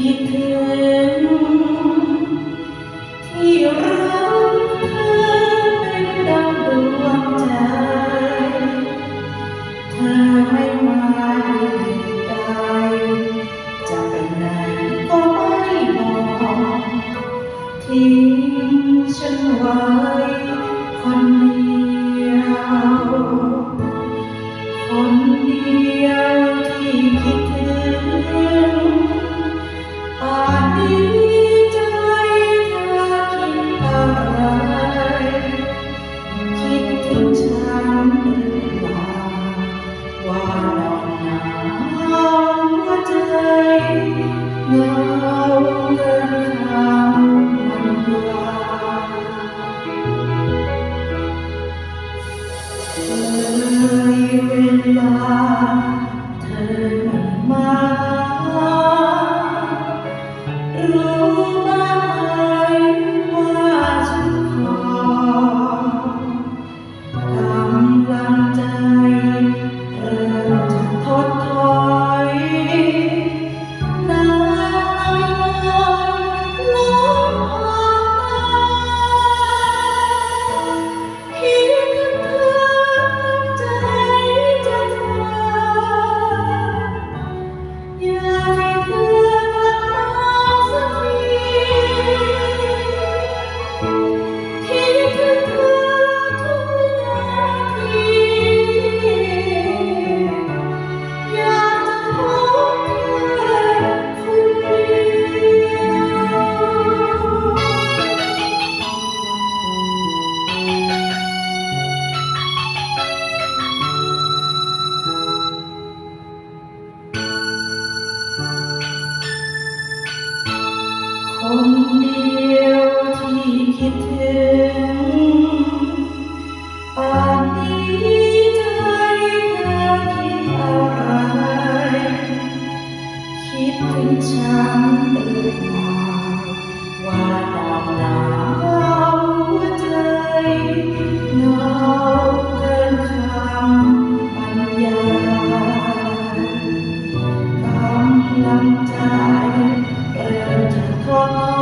คิดถึงที่รักเธอเป็นดังดวงใจเธอไม่มา เดียวที่คิดถึงป่านนี้ใจเธอคิดอะไร คิดถึงนหรืเปล่าว่าตามหนาหัวใจเหงกินคำบรรยายกำลังใจเริ่มจะท้อ